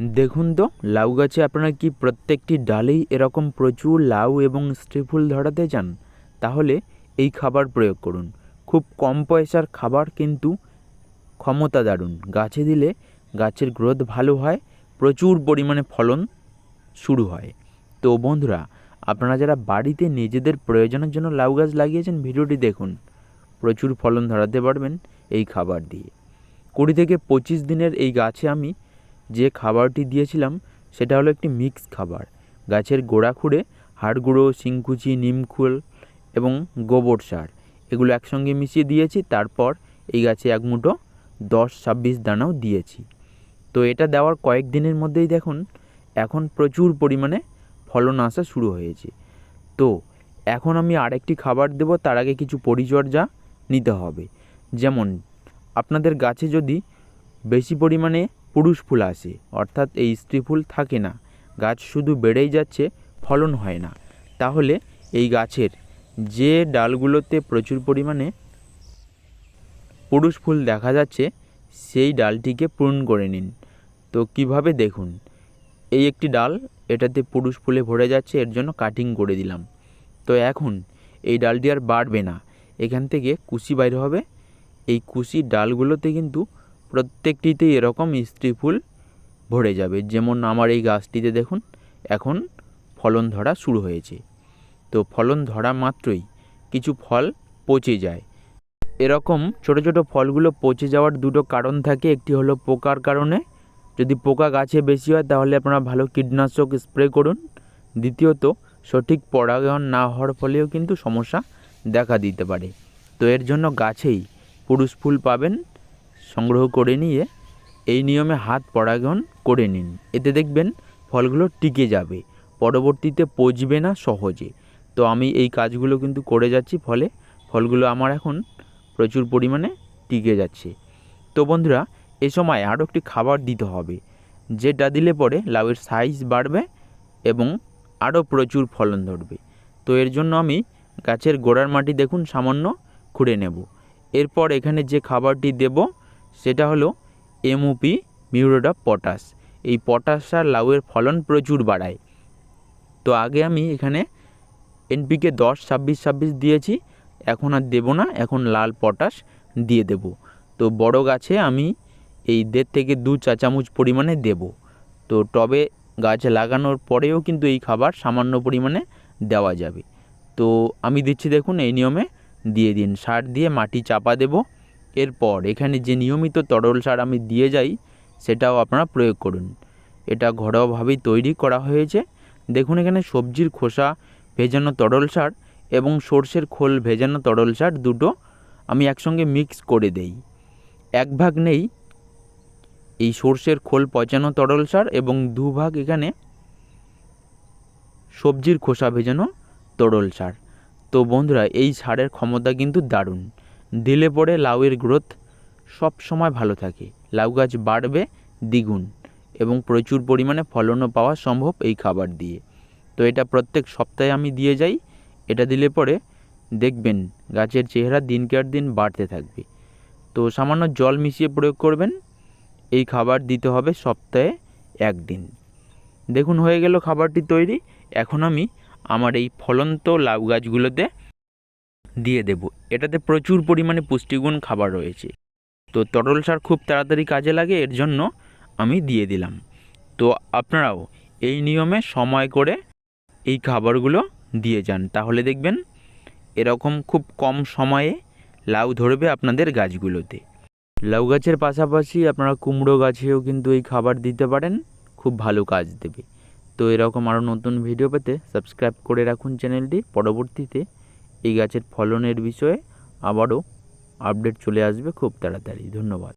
দেখুন তো, লাউ গাছে আপনারা কি প্রত্যেকটি ডালেই এরকম প্রচুর লাউ এবং স্ত্রী ফুল ধরাতে চান? তাহলে এই খাবার প্রয়োগ করুন। খুব কম পয়সার খাবার কিন্তু ক্ষমতা দারুণ। গাছে দিলে গাছের গ্রোথ ভালো হয়, প্রচুর পরিমাণে ফলন শুরু হয়। তো বন্ধুরা, আপনারা যারা বাড়িতে নিজেদের প্রয়োজনের জন্য লাউ গাছ লাগিয়েছেন, ভিডিওটি দেখুন। প্রচুর ফলন ধরাতে পারবেন এই খাবার দিয়ে। কুড়ি থেকে পঁচিশ দিনের এই গাছে আমি খাবারটি দিয়েছিলাম সেটা হলো একটি মিক্স খাবার। গাছের গোড়া খুঁড়ে হাড় গুঁড়ো, শিংকুচি নিমখোল এবং গোবর সার এগুলো একসঙ্গে মিশিয়ে দিয়েছি, তারপর এই গাছে এক মুঠো দশ ছাব্বিশ দানাও দিয়েছি। তো এটা দেওয়ার কয়েক দিনের মধ্যেই দেখুন, এখন প্রচুর পরিমাণে ফলন আসা শুরু হয়েছে। তো এখন আমি আরেকটি খাবার দেব, তার আগে কিছু পরিচর্যা নিতে হবে। যেমন, আপনাদের গাছে যদি বেশি পরিমাণে পুরুষ ফুল আসে, অর্থাৎ এই স্ত্রী ফুল থাকে না। গাছ শুধু বেড়েই যাচ্ছে, ফলন হয় না। তাহলে এই গাছের যে ডালগুলোতে প্রচুর পরিমাণে পুরুষ ফুল দেখা যাচ্ছে, সেই ডালটিকে পূরণ করে নিন। তো কীভাবে দেখুন? এই একটি ডাল, এটাতে পুরুষ ফুলে ভরে যাচ্ছে, এর জন্য কাটিং করে দিলাম। তো এখন এই ডালটি আর বাড়বে না। এখান থেকে কুশি বাইর হবে। এই কুশির ডালগুলোতে কিন্তু প্রত্যেকটিতেই এরকম স্ত্রী ফুল ভরে যাবে। যেমন আমার এই গাছটিতে দেখুন, এখন ফলন ধরা শুরু হয়েছে। তো ফলন ধরা মাত্রই কিছু ফল পচে যায়। এরকম ছোট ছোট ফলগুলো পচে যাওয়ার দুটো কারণ থাকে। একটি হলো পোকার কারণে। যদি পোকা গাছে বেশি হয়, তাহলে আপনারা ভালো কীটনাশক স্প্রে করুন। দ্বিতীয়ত, সঠিক পরাগায়ন না হওয়ার ফলেও কিন্তু সমস্যা দেখা দিতে পারে। তো এর জন্য গাছেই পুরুষ ফুল পাবেন। সংগ্রহ করে নিয়ে এই নিয়মে হাত পরাগায়ন করে নিন। এতে দেখবেন ফলগুলো টিকে যাবে, পরবর্তীতে পচবে না সহজে। তো আমি এই কাজগুলো কিন্তু করে যাচ্ছি ফলে ফলগুলো আমার এখন প্রচুর পরিমাণে টিকে যাচ্ছে। তো বন্ধুরা, এ সময় আরও একটি খাবার দিতে হবে, যেটা দিলে পরে লাউয়ের সাইজ বাড়বে এবং আরও প্রচুর ফলন ধরবে। তো এর জন্য আমি গাছের গোড়ার মাটি দেখুন সামান্য খুঁড়ে নেব। এরপর এখানে যে খাবারটি দেব সেটা হলো এমওপি মিউরোডা পটাশ এই পটাশ সার লাউয়ের ফলন প্রচুর বাড়ায়। তো আগে আমি এখানে এনপিকে দশ, ছাব্বিশ ছাব্বিশ দিয়েছি, এখন আর দেবো না, এখন লাল পটাশ দিয়ে দেব। তো বড় গাছে আমি এই দেড় থেকে দু চা চামচ পরিমাণে দেব। তো টবে গাছ লাগানোর পরেও কিন্তু এই খাবার সামান্য পরিমাণে দেওয়া যাবে। তো আমি দিচ্ছি দেখুন, এই নিয়মে দিয়ে দিন। সার দিয়ে মাটি চাপা দেব। এরপর এখানে যে নিয়মিত তরল সার আমি দিয়ে যাই, সেটাও আপনারা প্রয়োগ করুন। এটা ঘরোয়াভাবেই তৈরি করা হয়েছে। দেখুন এখানে সবজির খোসা, ভেজানো তরল সার এবং সর্ষের খোল, ভেজানো তরল সার দুটো আমি একসঙ্গে মিক্স করে দেই। এক ভাগ নেই, এই সর্ষের খোল, পচানো তরল সার এবং দু ভাগ এখানে সবজির খোসা, ভেজানো তরল সার। তো বন্ধুরা, এই সারের ক্ষমতা কিন্তু দারুণ। দিলে পরে লাউয়ের গ্রোথ। সব সময় ভালো থাকে। লাউ গাছ বাড়বে দ্বিগুণ এবং প্রচুর পরিমাণে ফলনও পাওয়া সম্ভব এই খাবার দিয়ে। তো এটা প্রত্যেক সপ্তাহে আমি দিয়ে যাই। এটা দিলে পরে দেখবেন গাছের চেহারা দিনকে আর দিন বাড়তে থাকবে। তো সামান্য জল মিশিয়ে প্রয়োগ করবেন। এই খাবার দিতে হবে সপ্তাহে একদিন। দেখুন হয়ে গেল খাবারটি তৈরি। এখন আমি আমার এই ফলন্ত লাউ গাছগুলোতে দিয়ে দেব। এটাতে প্রচুর পরিমাণে পুষ্টিগুণ খাবার রয়েছে। তো তরল সার খুব তাড়াতাড়ি কাজে লাগে, এর জন্য আমি দিয়ে দিলাম। তো আপনারাও এই নিয়মে সময় করে এই খাবারগুলো দিয়ে যান। তাহলে দেখবেন এরকম খুব কম সময়ে লাউ ধরবে আপনাদের গাছগুলোতে। লাউ গাছের পাশাপাশি আপনারা কুমড়ো গাছেও কিন্তু এই খাবার দিতে পারেন, খুব ভালো কাজ দেবে। তো এরকম আরও নতুন ভিডিও পেতে সাবস্ক্রাইব করে রাখুন চ্যানেলটি। পরবর্তীতে এই গাছের ফলনের বিষয়ে আবারও আপডেট চলে আসবে খুব তাড়াতাড়ি। ধন্যবাদ।